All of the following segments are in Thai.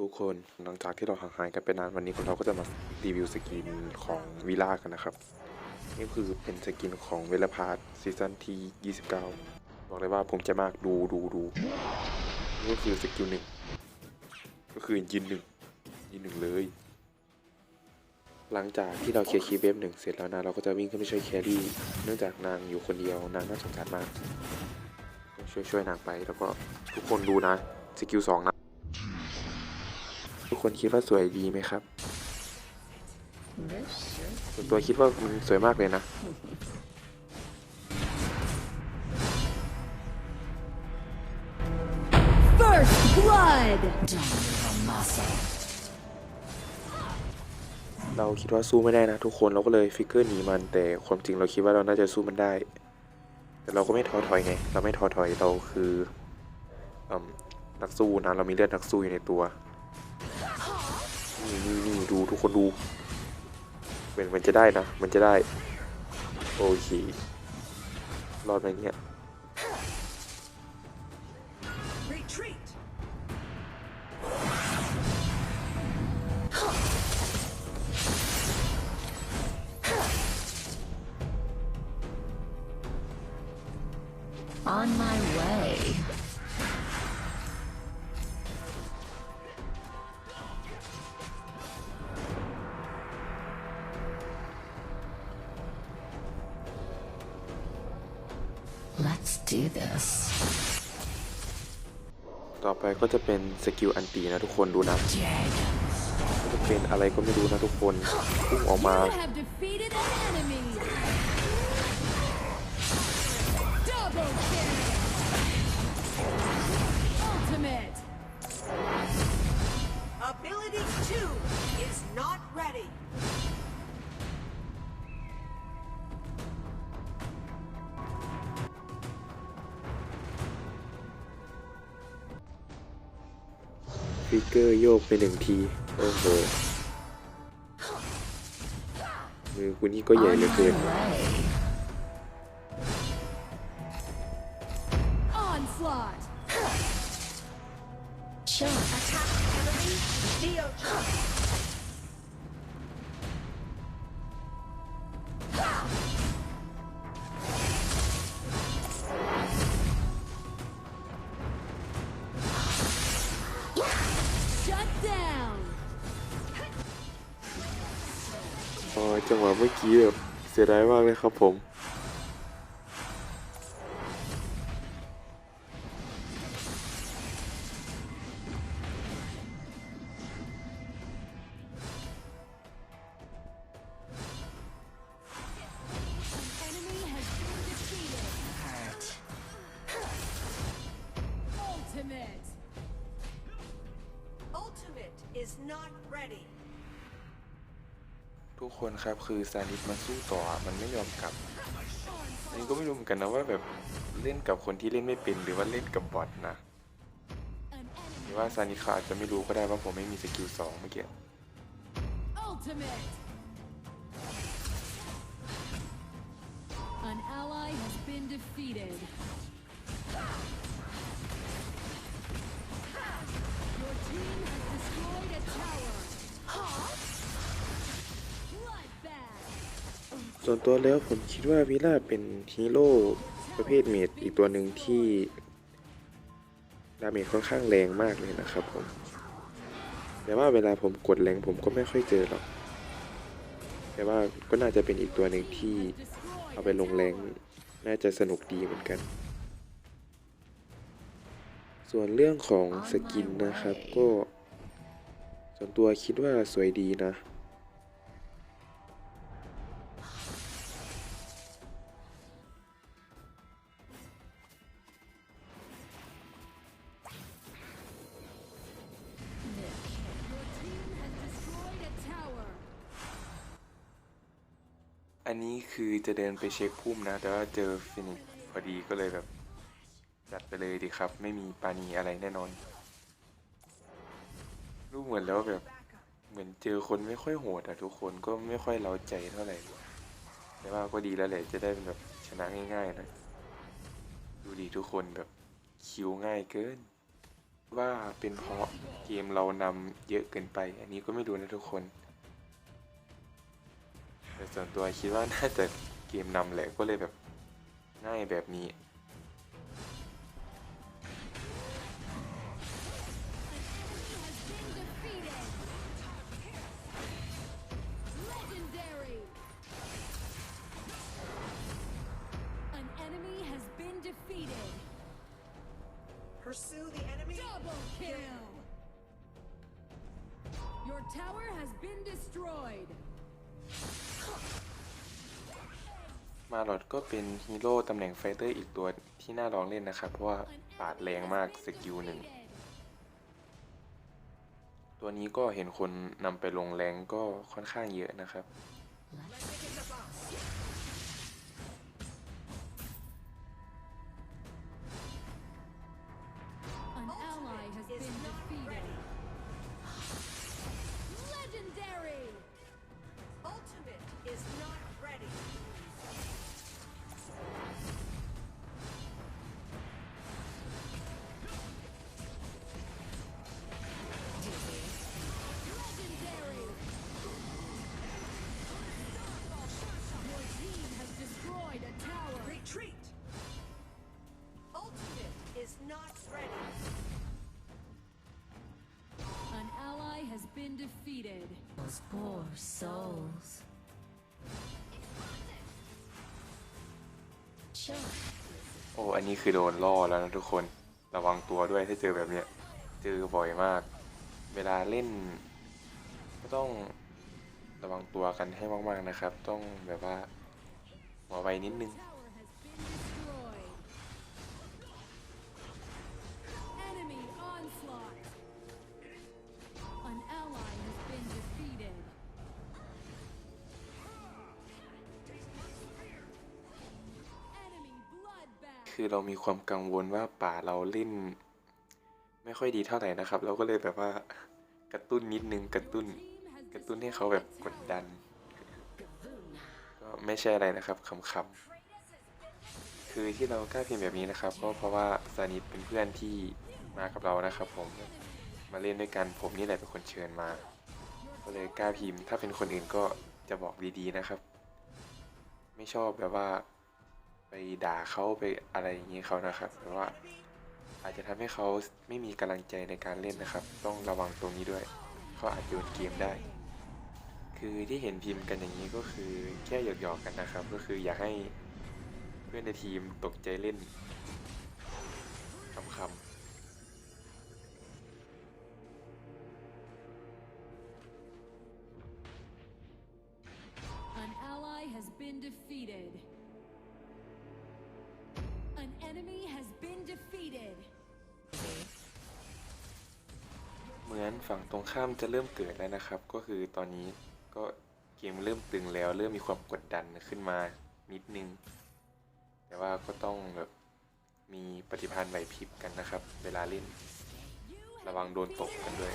ทุกคนหลังจากที่เราห่างหายกันไปนานวันนี้พวกเราก็จะมารีวิวสกินของวิล่ากันนะครับ นี่คือเป็นสกินของเวลพาร์ทซีซั่นที่ 29 บอกเลยว่าผมจะมากดูดูดูนี่ก็คือสกิลหนึ่งก็คือยืนหนึ่งยืนหนึ่งเลย หลังจากที่เราเคลียร์คีเวฟหนึ่งเสร็จแล้วนะเราก็จะวิ่งขึ้นไปช่วยแครี่เนื่องจากนางอยู่คนเดียวนางน่าสงสารมากก็ช่วยช่วยนางไปแล้วก็ทุกคนดูนะสกิลสองนะ คนคิดว่าสวยดีไหมครับส่วนตัวคิดว่ามันสวยมากเลยนะ First blood! เราคิดว่าสู้ไม่ได้นะทุกคนเราก็เลยฟิกเกอร์หนีมัน แต่ความจริงเราคิดว่าเราน่าจะสู้มันได้ แต่เราก็ไม่ท้อถอยไง เราไม่ท้อถอยเราคืออมนักสู้นะเรามีเลือดนักสู้อยู่ในตัว นี่นี่นี่ดูทุกคนดูเหมือนมันจะได้นะ มันจะได้ โอเค รอดไหมเนี่ย Retreat! On my way. จะเป็นสกิลอันตีนะทุกคนดูนะ Dead. ก็จะเป็นอะไรก็ไม่รู้นะทุกคนพุ่งออกมา ฟิกเกอร์โยกไปหนึ่งที โอ้โห มือกูนี่ก็ใหญ่ On เหลือเกิน my way. Onslaught. Sure. Attack enemy Theo Shut ยจังหวะเมื่อกี้แบบเสียดายมากเลยครับผม Ultimate. ทุกคนครับคือซานิสมาสู้ต่อมันไม่ยอมกลับอันนี้ก็ไม่รู้เหมือนกันนะว่าแบบเล่นกับคนที่เล่นไม่เป็นหรือว่าเล่นกับบอทนะหรือว่าซานิสเขาอาจจะไม่รู้ก็ได้ว่าผมไม่มีสกิลสองเมื่อกี้ ส่วนตัวแล้วผมคิดว่าวิล่าเป็นฮีโร่ประเภทเมดอีกตัวหนึ่งที่ดาเมจค่อนข้างแรงมากเลยนะครับผม แต่ว่าเวลาผมกดแรงผมก็ไม่ค่อยเจอหรอก แต่ว่าก็น่าจะเป็นอีกตัวหนึ่งที่เอาไปลงแรงน่าจะสนุกดีเหมือนกัน ส่วนเรื่องของสกินนะครับก็ ส่วนตัวคิดว่าสวยดีนะ อันนี้คือจะเดินไปเช็คพุ่มนะ แต่ว่าเจอฟินิกพอดีก็เลยแบบ จัดไปเลยดีครับ ไม่มีปานีอะไรแน่นอน รู้เหมือนแล้วแบบ เหมือนเจอคนไม่ค่อยโหดอะทุกคนก็ไม่ค่อยเล้าใจเท่าไหร่ แต่ว่าก็ดีแล้วแหละจะได้เป็นแบบชนะง่ายๆนะดูดีทุกคนแบบคิวง่ายเกิน ว่าเป็นเพราะเกมเรานำเยอะเกินไป อันนี้ก็ไม่รู้นะทุกคน แต่ส่วนตัวคิดว่าน่าจะเกมนำแหละก็เลยแบบง่ายแบบนี้ Legendary! An enemy has been defeated. Pursue the enemy. Double kill! Your tower has been destroyed. มาลอดก็เป็นฮีโร่ตำแหน่งไฟเตอร์อีกตัวที่น่าลองเล่นนะครับ เพราะว่าปาดแรงมากสกิลหนึ่ง ตัวนี้ก็เห็นคนนำไปลงแรงก็ค่อนข้างเยอะนะครับ poor souls. Sure. โอ้ อันนี้คือโดนล่อแล้วนะทุกคน ระวังตัวด้วยถ้าเจอแบบเนี้ย เจอบ่อยมาก เวลาเล่น ก็ต้องระวังตัวกันให้มากๆนะครับ ต้องแบบว่าหัวไวนิดนึง คือเรามีความกังวลว่าป่าเราเล่น ไม่ค่อยดีเท่าไหร่นะครับ เราก็เลยแบบว่ากระตุ้นนิดนึงกระตุ้น กระตุ้นให้เขาแบบกดดัน ก็ไม่ใช่อะไรนะครับขำๆคือที่เรากล้าพิมพ์แบบนี้นะครับ ก็เพราะว่าซานิดเป็นเพื่อนที่มากับเรานะครับ ผมมาเล่นด้วยกันผมนี่แหละเป็นคนเชิญมาก็เลยกล้าพิมพ์ ถ้าเป็นคนอื่นก็จะบอกดีๆนะครับ ไม่ชอบแบบว่า ด่าเขาไปอะไรอย่างนี้เขานะครับแต่ว่าอาจจะทำให้เขาไม่มีกำลังใจในการเล่นนะครับ ต้องระวังตรงนี้ด้วยเขาอาจโยนเกมได้ คือที่เห็นพิมพ์กันอย่างนี้ก็คือแค่หยอกๆกันนะครับ ก็คืออยากให้เพื่อนในทีมตกใจเล่นคำ An ally has been defeated. Enemy has been defeated. เหมือนฝั่งตรงข้ามจะเริ่มเกิดแล้วนะครับ ก็คือตอนนี้ก็เกมเริ่มตึงแล้ว เริ่มมีความกดดันขึ้นมานิดนึง แต่ว่าก็ต้องแบบมีปฏิภาณไหวพริบกันนะครับ เวลาเล่น ระวังโดนตกกันด้วย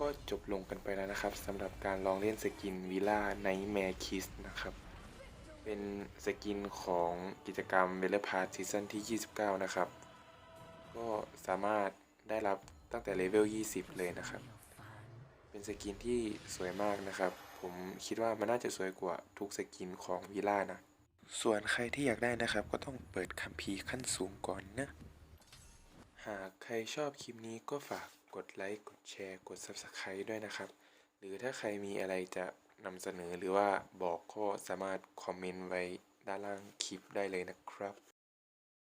ก็จบลงกันไปแล้วนะครับสำหรับการลองเล่นสกินวิล่าไนท์แมร์คิสนะครับ เป็นสกินของกิจกรรมเวลพาร์ซีซั่นที่ 29 นะครับ ก็สามารถได้รับตั้งแต่เลเวล 20 เลยนะครับ เป็นสกินที่สวยมากนะครับ ผมคิดว่ามันน่าจะสวยกว่าทุกสกินของวิล่านะ ส่วนใครที่อยากได้นะครับ ก็ต้องเปิดคัมภีร์ขั้นสูงก่อนนะ หากใครชอบคลิปนี้ก็ฝาก กดไลค์กดแชร์กด Subscribe ด้วยนะครับ หรือถ้าใครมีอะไรจะนำเสนอหรือว่าบอกก็สามารถคอมเมนต์ไว้ด้านล่างคลิปได้เลยนะครับ